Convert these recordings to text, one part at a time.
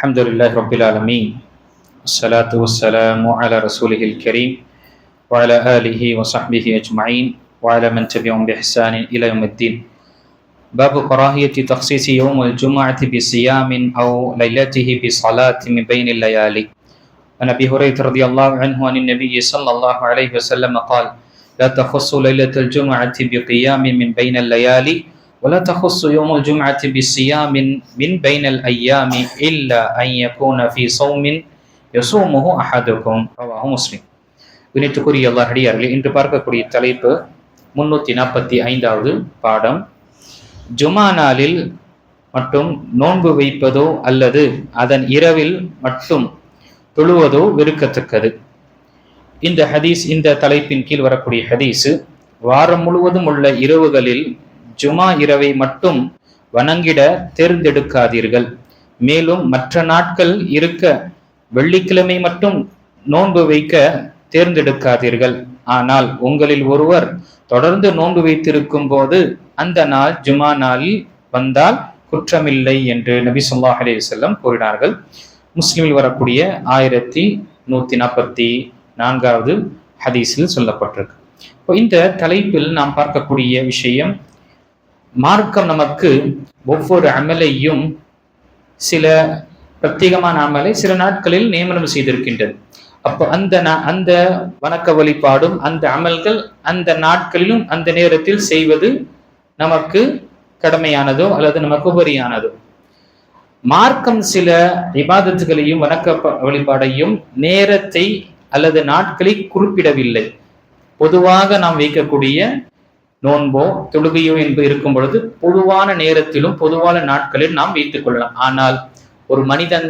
الحمد لله رب العالمين. الصلاة والسلام على رسوله الكريم وعلى آله وصحبه أجمعين وعلى من تبعهم بإحسان إلى يوم الدين. باب كراهية تخصيص يوم الجمعة بصيام أو ليلته بصلاة من بين الليالي. عن أبي هريرة رضي الله عنه عن النبي صلى الله عليه وسلم قال لا تخص ليلة الجمعة بقيام من بين الليالي ولا تخص يوم الجمعة بصيام من بين الأيام إلا أن يكون في صوم يصومه أحدكم رواه مسلم வினித்துக்குரிய அல்லாஹ் அடியார்களே இன்று பார்க்கக்கூடிய தலைப்பு முன்னூத்தி நாற்பத்தி ஐந்தாவது பாடம் ஜுமா நாளில் மட்டும் நோன்பு வைப்பதோ அல்லது அதன் இரவில் மட்டும் தொழுவதோ வெறுக்கத்தக்கது இந்த ஹதீஸ் இந்த தலைப்பின் கீழ் வரக்கூடிய ஹதீஸு வாரம் முழுவதும் உள்ள இரவுகளில் ஜுமா இரவை மட்டும் வணங்கிட தேர்ந்தெடுக்காதீர்கள். மேலும் மற்ற நாட்கள் இருக்க வெள்ளிக்கிழமை மட்டும் நோன்பு வைக்க தேர்ந்தெடுக்காதீர்கள். ஆனால் உங்களில் ஒருவர் தொடர்ந்து நோன்பு வைத்திருக்கும் போது அந்த நாள் ஜுமா நாளில் வந்தால் குற்றமில்லை என்று நபி சொல்லா அலி செல்லம் கூறினார்கள். முஸ்லிமில் வரக்கூடிய ஆயிரத்தி நூத்தி நாற்பத்தி நான்காவது ஹதீஸில் சொல்லப்பட்டிருக்கு. இப்போ இந்த தலைப்பில் நாம் பார்க்கக்கூடிய விஷயம் மார்க்கம் நமக்கு ஒவ்வொரு அமலையும் சில பிரத்யேகமான அமலை சில நாட்களில் நியமனம் செய்திருக்கின்றது. அப்போ அந்த அந்த வணக்க வழிபாடும் அந்த அமல்கள் அந்த நாட்களிலும் அந்த நேரத்தில் செய்வது நமக்கு கடமையானதோ அல்லது நமக்கு உபரியானதோ. மார்க்கம் சில விவாதத்துகளையும் வணக்க வழிபாடையும் நேரத்தை அல்லது நாட்களை குறிப்பிடவில்லை. பொதுவாக நாம் வைக்கக்கூடிய நோன்போ தொழுகையோ என்பது இருக்கும் பொழுது பொதுவான நேரத்திலும் பொதுவான நாட்களில் நாம் வைத்துக் கொள்ளலாம். ஆனால் ஒரு மனிதன்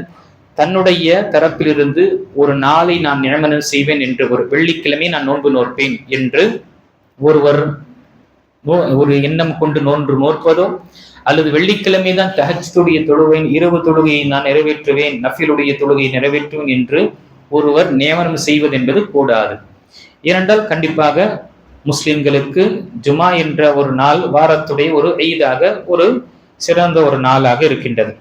தன்னுடைய தரப்பிலிருந்து ஒரு நாளை நான் நியமனம் செய்வேன் என்று ஒரு வெள்ளிக்கிழமை நான் நோன்பு நோற்பேன் என்று ஒருவர் ஒரு எண்ணம் கொண்டு நோன்று நோற்பதோ அல்லது வெள்ளிக்கிழமை தான் தஹஜ்துடைய தொழுவேன் இரவு தொழுகையை நான் நிறைவேற்றுவேன் நஃபிலுடைய தொழுகையை நிறைவேற்றுவேன் என்று ஒருவர் நியமனம் செய்வது என்பது கூடாது. ஏனென்றால் கண்டிப்பாக முஸ்லிம்களுக்கு ஜுமா என்ற ஒரு நாள் வாரத்துடைய ஒரு ஐதாக ஒரு சிறந்த ஒரு நாளாக இருக்கின்றது.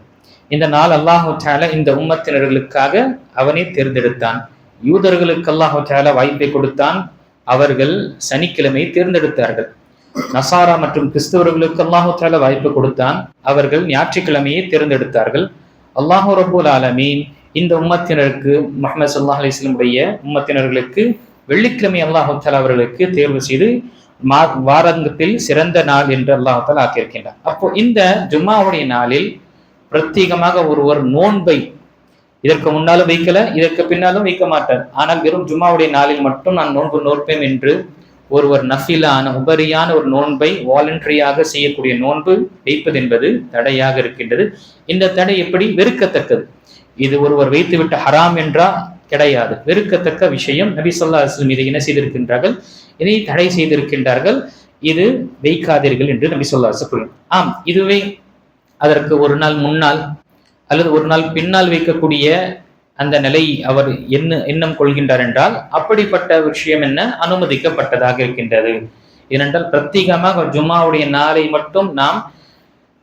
இந்த நாள் அல்லாஹு தால இந்த உம்மத்தினர்களுக்காக அவனை தேர்ந்தெடுத்தான். யூதர்களுக்கு அல்லாஹு தால வாய்ப்பை கொடுத்தான். அவர்கள் சனிக்கிழமை தேர்ந்தெடுத்தார்கள். நசாரா மற்றும் கிறிஸ்தவர்களுக்கு அல்லாஹு தால வாய்ப்பு கொடுத்தான். அவர்கள் ஞாயிற்றுக்கிழமையை தேர்ந்தெடுத்தார்கள். அல்லாஹு ரபுல் ஆலமீன் இந்த உம்மத்தினருக்கு முகமது சல்லாஹ் அலிஸ்லமுடைய உம்மத்தினர்களுக்கு வெள்ளிக்கிழமை அல்லாஹால அவர்களுக்கு தேர்வு செய்து மா வாரங்கத்தில் சிறந்த நாள் என்று அல்லாஹால ஆக்கியிருக்கின்றார். அப்போ இந்த ஜும்மாவுடைய நாளில் பிரத்யேகமாக ஒருவர் நோன்பை இதற்கு முன்னாலும் வைக்கல இதற்கு பின்னாலும் வைக்க மாட்டார். ஆனால் வெறும் ஜும்மாவுடைய நாளில் மட்டும் நான் நோன்பு நோற்பேன் என்று ஒருவர் நஃபிலான உபரியான ஒரு நோன்பை வாலண்டரியாக செய்யக்கூடிய நோன்பு வைப்பது என்பது தடையாக இருக்கின்றது. இந்த தடை எப்படி வெறுக்கத்தக்கது? இது ஒருவர் வைத்துவிட்ட ஹராம் என்றால் கிடையாது. வெறுக்கத்தக்க விஷயம். நபி சொல்லா அஸ்லம் இதை என்ன செய்திருக்கின்றார்கள்? இதை தடை செய்திருக்கின்றார்கள். இது வைக்காதீர்கள் என்று நபி சொல்லா அஸ்லம் ஆம் இதுவே அதற்கு ஒரு நாள் முன்னால் அல்லது ஒரு நாள் பின்னால் வைக்கக்கூடிய அந்த நிலை அவர் என்ன எண்ணம் கொள்கின்றார் என்றால் அப்படிப்பட்ட விஷயம் என்ன? அனுமதிக்கப்பட்டதாக இருக்கின்றது. ஏனென்றால் பிரத்யேகமாக ஜும்மாவுடைய நாளை மட்டும் நாம்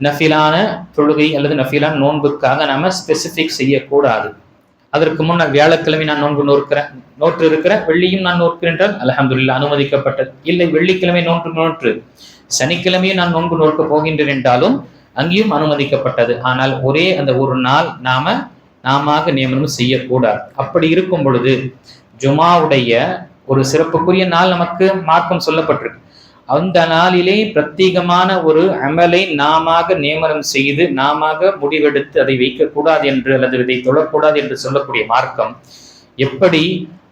நஃபிலான தொழுகை அல்லது நஃபிலான நோன்புக்காக நாம ஸ்பெசிஃபிக் செய்யக்கூடாது. அதற்கு முன்னால் வியாழக்கிழமை நான் நோன்பு நோக்கிறேன் நோற்று இருக்கிறேன் வெள்ளியும் நான் நோக்கிறேன் என்றால் அலமதுல்லா அனுமதிக்கப்பட்டது. இல்லை வெள்ளிக்கிழமை நோன்று நோற்று. சனிக்கிழமையும் நான் நோன்பு நோக்க போகின்றேன் என்றாலும் அங்கேயும் அனுமதிக்கப்பட்டது. ஆனால் ஒரே அந்த ஒரு நாள் நாம நாம நியமனம் செய்யக்கூடாது. அப்படி இருக்கும் பொழுது ஜுமாவுடைய ஒரு சிறப்புக்குரிய நாள் நமக்கு மார்க்கம் சொல்லப்பட்டிருக்கு. அந்த நாளிலே பிரத்யேகமான ஒரு அமலை நாம நியமனம் செய்து நாம முடிவெடுத்து அதை வைக்கக்கூடாது என்று அல்லது இதை தொடக்கூடாது என்று சொல்லக்கூடிய மார்க்கம் எப்படி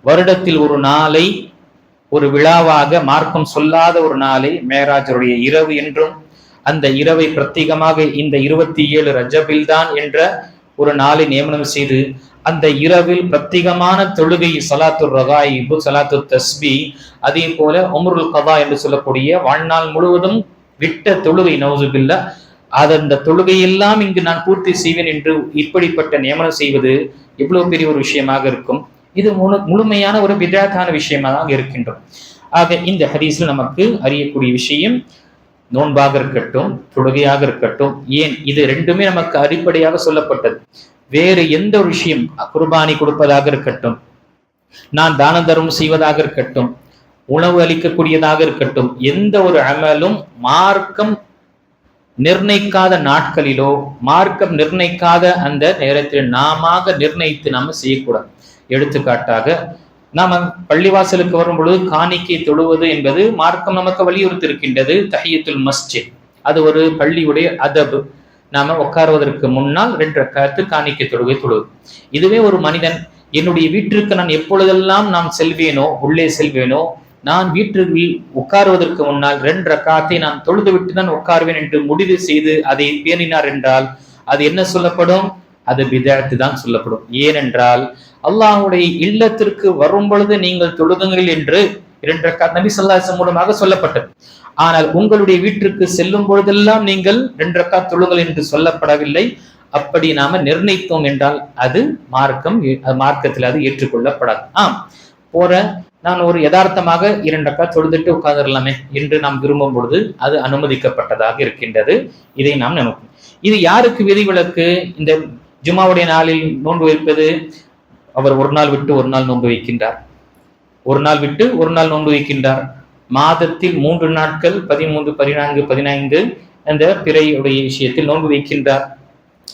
வருடத்தில் ஒரு நாளை ஒரு விழாவாக மார்க்கம் சொல்லாத ஒரு நாளை மேராஜருடைய இரவு என்றும் அந்த இரவை பிரத்யேகமாக இந்த இருபத்தி ஏழு ரஜபில் தான் என்ற ஒரு நாளை நியமனம் செய்து அந்த இரவில் பிரத்யேகமான தொழுகை சலாத்து ரகாயிபு சலாத்து தஸ்பி அதே போல உமருல் கதா என்று சொல்லக்கூடிய வாழ்நாள் முழுவதும் விட்ட தொழுகை நவுசுபில்லா அது அந்த தொழுகையெல்லாம் இங்கு நான் பூர்த்தி செய்வேன் என்று இப்படிப்பட்ட நியமனம் செய்வது எவ்வளவு பெரிய ஒரு விஷயமாக இருக்கும். இது முழு முழுமையான ஒரு விதாத்தான விஷயமாக இருக்கின்றோம் ஆக இந்த ஹதீஸில் நமக்கு அறியக்கூடிய விஷயம் நோன்பாக இருக்கட்டும் தொழுகையாக இருக்கட்டும் ஏன் இது ரெண்டுமே நமக்கு அடிப்படையாக சொல்லப்பட்டது. வேறு எந்த ஒரு விஷயம் குர்பானி கொடுப்பதாக இருக்கட்டும் நான் தான தர்மம் செய்வதாக இருக்கட்டும் உணவு அளிக்கக்கூடியதாக இருக்கட்டும் எந்த ஒரு அமலும் மார்க்கம் நிர்ணயிக்காத நாட்களிலோ மார்க்கம் நிர்ணயிக்காத அந்த நேரத்தில் நாம நிர்ணயித்து நாம செய்யக்கூடாது. எடுத்துக்காட்டாக நாம் பள்ளிவாசலுக்கு வரும் பொழுது காணிக்கை தொழுவது என்பது மார்க்கம் நமக்கு வலியுறுத்தி இருக்கின்றது தஹியத்துல் மஸ்ஜித். அது ஒரு பள்ளியுடைய அதபு. நாம உட்காருவதற்கு முன்னால் ரெண்டு ரக்காத்து காணிக்கை தொழுகை தொழுவது. இதுவே ஒரு மனிதன் என்னுடைய வீட்டிற்கு நான் எப்பொழுதெல்லாம் நான் செல்வேனோ உள்ளே செல்வேனோ நான் வீட்டில் உட்காருவதற்கு முன்னால் ரெண்டு ரக்காத்தை நான் தொழுது விட்டு தான் உட்காருவேன் என்று முடிவு செய்து அதை பேணினார் என்றால் அது என்ன சொல்லப்படும்? அது விதத்து தான் சொல்லப்படும். ஏனென்றால் அல்லாஹுடைய இல்லத்திற்கு வரும் பொழுது நீங்கள் தொழுதுங்கள் என்று இரண்டு ரக்காத் நபி சொல்லாசம் மூலமாக சொல்லப்பட்டது. ஆனால் உங்களுடைய வீட்டிற்கு செல்லும் பொழுதெல்லாம் நீங்கள் ரெண்டு ரக்கா தொழுங்கள் என்று சொல்லப்படவில்லை. அப்படி நாம நிர்ணயித்தோம் என்றால் அது மார்க்கம் மார்க்கத்தில் அது ஏற்றுக்கொள்ளப்படாது. ஆம் போற நான் ஒரு யதார்த்தமாக இரண்டு அக்கா தொழுதுட்டு உட்கார்ந்துடலாமே என்று நாம் விரும்பும் பொழுது அது அனுமதிக்கப்பட்டதாக இருக்கின்றது. இதை நாம் நினைப்போம். இது யாருக்கு விதிவிலக்கு இந்த ஜுமாவுடைய நாளில் நோன்பு வைப்பது அவர் ஒரு நாள் விட்டு ஒரு நாள் நோன்பு வைக்கின்றார். ஒரு நாள் விட்டு ஒரு நாள் நோன்பு வைக்கின்றார். மாதத்தில் மூன்று நாட்கள் பதிமூன்று பதினான்கு பதினைந்து அந்த பிறையுடைய விஷயத்தில் நோன்பு வைக்கின்றார்.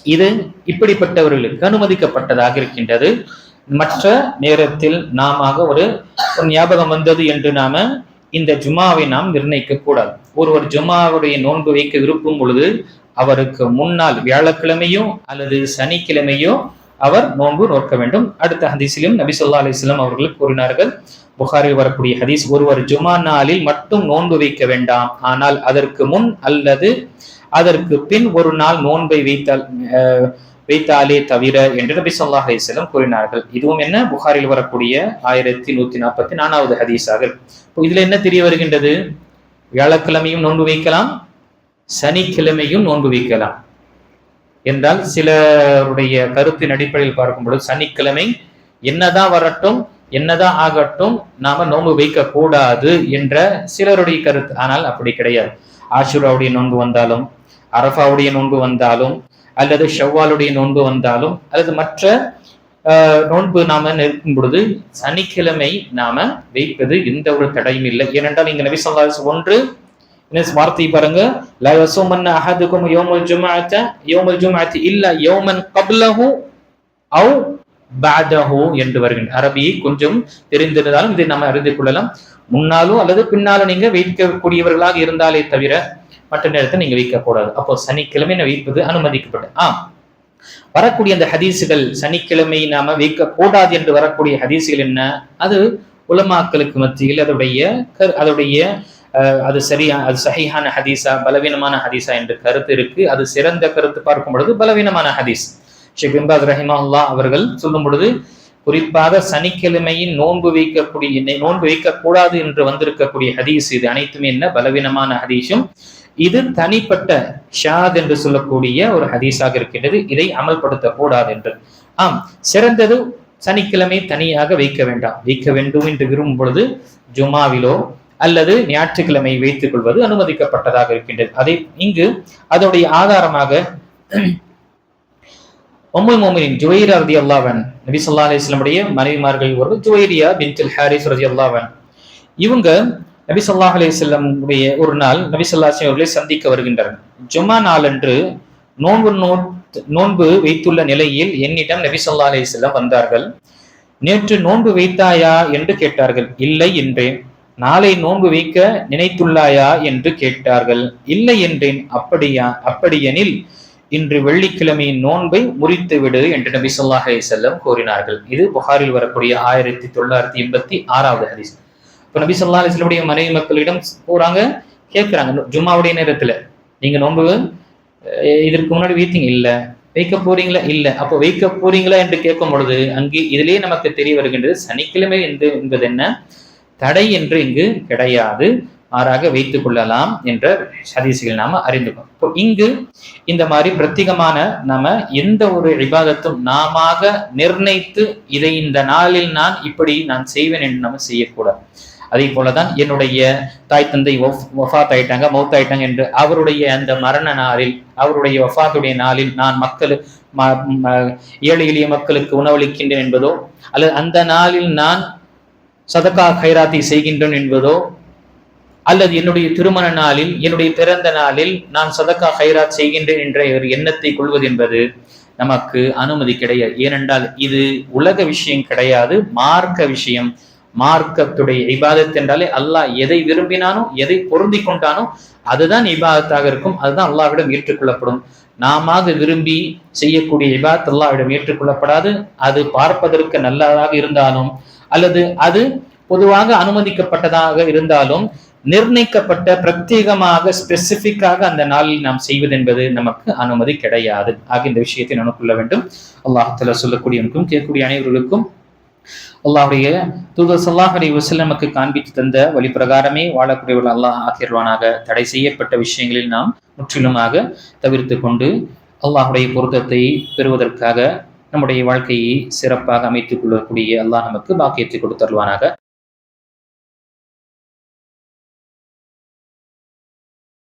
இது இப்படிப்பட்டவர்களுக்கு அனுமதிக்கப்பட்டதாக இருக்கின்றது. மற்ற நேரத்தில் நாம ஒரு ஞாபகம் வந்தது என்று நாம இந்த ஜுமாவை நாம் நிர்ணயிக்க கூடாது. ஒருவர் ஜுமாவுடைய நோன்பு வைக்க விருப்பும் பொழுது அவருக்கு முன்னால் வியாழக்கிழமையோ அல்லது சனிக்கிழமையோ அவர் நோன்பு நோக்க வேண்டும். அடுத்த ஹதீஸிலும் நபி சொல்லா அலிஸ்லாம் அவர்கள் கூறினார்கள் புகாரில் வரக்கூடிய ஹதீஸ் ஒருவர் ஜுமா நாளில் மட்டும் நோன்பு வைக்க வேண்டாம். ஆனால் அதற்கு முன் அல்லது அதற்கு பின் ஒரு நாள் நோன்பை வைத்தால் வைத்தாலே தவிர என்று நபி சொல்லா அலிஸ்லம் கூறினார்கள். இதுவும் என்ன? புகாரில் வரக்கூடிய ஆயிரத்தி நூத்தி நாற்பத்தி நாலாவது ஹதீஸாக. இப்போ இதுல என்ன தெரிய வருகின்றது? வியாழக்கிழமையும் நோன்பு வைக்கலாம் சனிக்கிழமையும் நோன்பு வைக்கலாம். என்றால் சிலருடைய கருத்தின் அடிப்படையில் பார்க்கும் பொழுது சனிக்கிழமை என்னதான் வரட்டும் என்னதான் ஆகட்டும் நாம நோன்பு வைக்க கூடாது என்ற சிலருடைய கருத்து. ஆனால் அப்படி கிடையாது. ஆஷுராவுடைய நோன்பு வந்தாலும் அரஃபாவுடைய நோன்பு வந்தாலும் அல்லது ஷவ்வாலுடைய நோன்பு வந்தாலும் அல்லது மற்ற நோன்பு நாம நிற்கும் பொழுது சனிக்கிழமை நாம வைப்பது எந்த ஒரு தடையும் இல்லை. ஏனென்றால் இங்க நபி சொல்லா ஒன்று வார்த்தை பாருங்க லா யஸூமன்ன அஹதுக்கும் யௌமுல் ஜும்அத்த யோமல் ஜும்அத்தி இல்ல யோமன் கப்லஹு அவ் பாதஹு என்று வருகின்ற அரபியை கொஞ்சம் தெரிந்திருந்தாலும் இதை நம்ம அறிந்து கொள்ளலாம். முன்னாலும் அல்லது பின்னாலும் நீங்க வைக்கக்கூடியவர்களாக இருந்தாலே தவிர மற்ற நேரத்தை நீங்க வைக்கக்கூடாது. அப்போ சனிக்கிழமை வைப்பது அனுமதிக்கப்பட்டது ஆம். வரக்கூடிய அந்த ஹதீஸுகள் சனிக்கிழமை நாம வைக்க கூடாது என்று வரக்கூடிய ஹதீஸுகள் என்ன? அது உலமாக்களுக்கு மத்தியில் அதோடைய அதோடைய அது சரியா அது சஹிஹான ஹதீஸா பலவீனமான ஹதீஸா என்று கருத்து இருக்கு. அது சிறந்த கருத்து பார்க்கும் பொழுது பலவீனமான ஹதீஸ். ஷேக் பிம்பாத் ரஹிமா அவர்கள் சொல்லும் பொழுது குறிப்பாக சனிக்கிழமையின் நோன்பு வைக்கக்கூடிய நோன்பு வைக்கக்கூடாது என்று வந்திருக்கக்கூடிய ஹதீஸ் இது. அனைத்துமே என்ன? பலவீனமான ஹதீஸும். இது தனிப்பட்ட ஷாத் என்று சொல்லக்கூடிய ஒரு ஹதீஸாக இருக்கின்றது. இதை அமல்படுத்த கூடாது என்று. ஆம் சிறந்தது சனிக்கிழமை தனியாக வைக்க வேண்டாம். வைக்க வேண்டும் என்று விரும்பும் பொழுது ஜுமாவிலோ அல்லது ஞாயிற்றுக்கிழமை வைத்துக் கொள்வது அனுமதிக்கப்பட்டதாக இருக்கின்றது. அதை இங்கு அதோடைய ஆதாரமாக ஒம்முல் மோமினின் ஜுவைரா ரதி அல்லாவன் நபி சொல்லா அலிஸ்லமுடைய மனைவிமார்கள் ஒரு ஜுவைரியா பின் ஹாரிஸ் ரதி அல்லாவன் இவங்க நபி சொல்லாஹ் அலிஸ்லம் ஒரு நாள் நபி சொல்லாஹ் அவர்களை சந்திக்க வருகின்றனர். ஜுமா நாளன்று நோன்பு நோன்பு வைத்துள்ள நிலையில் என்னிடம் நபி சொல்லா அலிஸ்லம் வந்தார்கள். நேற்று நோன்பு வைத்தாயா என்று கேட்டார்கள். இல்லை என்றேன். நாளை நோன்பு வைக்க நினைத்துள்ளாயா என்று கேட்டார்கள். இல்லை என்றேன். அப்படியா அப்படியெனில் இன்று வெள்ளிக்கிழமையின் நோன்பை முறித்து விடு என்று நபி சொல்லாஹே செல்லம் கூறினார்கள். இது புகாரில் வரக்கூடிய ஆயிரத்தி தொள்ளாயிரத்தி எண்பத்தி ஆறாவது ஹதீஸ். இப்போ நபி சொல்லா அலிஸ்லமுடைய மனைவி மக்களிடம் போறாங்க கேட்குறாங்க ஜும்மாவுடைய நேரத்தில். நீங்கள் நோன்பு இதற்கு முன்னாடி வீத்தீங்க இல்லை. வைக்க போறீங்களா? இல்லை. அப்போ வைக்க போறீங்களா என்று கேட்கும் பொழுது அங்கே இதிலேயே நமக்கு தெரிய வருகின்றது சனிக்கிழமை என்று என்பது என்ன? தடை என்று இங்கு கிடையாது. மாறாக வைத்துக் கொள்ளலாம் என்ற ஹதீசுகள் நாம அறிந்து இப்போ இங்கு இந்த மாதிரி பிரத்யேகமான நாம எந்த ஒரு விவாதத்தும் நாம நிர்ணயித்து இதை இந்த நாளில் நான் இப்படி நான் செய்வேன் என்று நம்ம செய்யக்கூடாது. அதே போலதான் என்னுடைய தாய் தந்தை வஃபாத் ஆயிட்டாங்க மௌத் ஆயிட்டாங்க என்று அவருடைய அந்த மரண நாளில் அவருடைய வஃபாத்துடைய நாளில் நான் மக்கள் ம- ம- ஏழை எளிய மக்களுக்கு உணவளிக்கின்றேன் என்பதோ அல்லது அந்த நாளில் நான் சதக்கா கைராத்தி செய்கின்றேன் என்பதோ அல்லது என்னுடைய திருமண நாளில் என்னுடைய பிறந்த நாளில் நான் சதக்கா ஹைராத் செய்கின்றேன் என்ற ஒரு எண்ணத்தை கொள்வது என்பது நமக்கு அனுமதி கிடையாது ஏனென்றால் இது உலக விஷயம் கிடையாது மார்க்க விஷயம். மார்க்கத்துடைய இபாதத் என்றாலே அல்லாஹ் எதை விரும்பினானோ எதை பொருந்தி கொண்டானோ அதுதான் இபாதத்தாக இருக்கும். அதுதான் அல்லாஹ்விடம் ஏற்றுக்கொள்ளப்படும். நாம விரும்பி செய்யக்கூடிய இபாத் அல்லாஹ்விடம் ஏற்றுக்கொள்ளப்படாது. அது பார்ப்பதற்கு நல்லதாக இருந்தாலும் அல்லது அது பொதுவாக அனுமதிக்கப்பட்டதாக இருந்தாலும் நிர்ணயிக்கப்பட்ட பிரத்யேகமாக ஸ்பெசிபிக்காக அந்த நாளில் நாம் செய்வது என்பது நமக்கு அனுமதி கிடையாது. ஆக இந்த விஷயத்தை நமக்குள்ள வேண்டும். அல்லாஹால சொல்லக்கூடியவனுக்கும் கேட்கக்கூடிய அனைவர்களுக்கும் அல்லாஹுடைய தூதர் சல்லாஹ் அலி வசல்லம் நமக்கு காண்பித்து தந்த வழி பிரகாரமே வாழக்கூடியவர்கள் அல்லாஹ் ஆக்கியர்வானாக தடை செய்யப்பட்ட விஷயங்களில் நாம் முற்றிலுமாக தவிர்த்து கொண்டு அல்லாஹுடைய பொருத்தத்தை பெறுவதற்காக நம்முடைய வாழ்க்கையை சிறப்பாக அமைத்துக் கொள்ளக்கூடிய அல்லாஹ் நமக்கு பாக்கியத்தை கொடுத்தருவானாக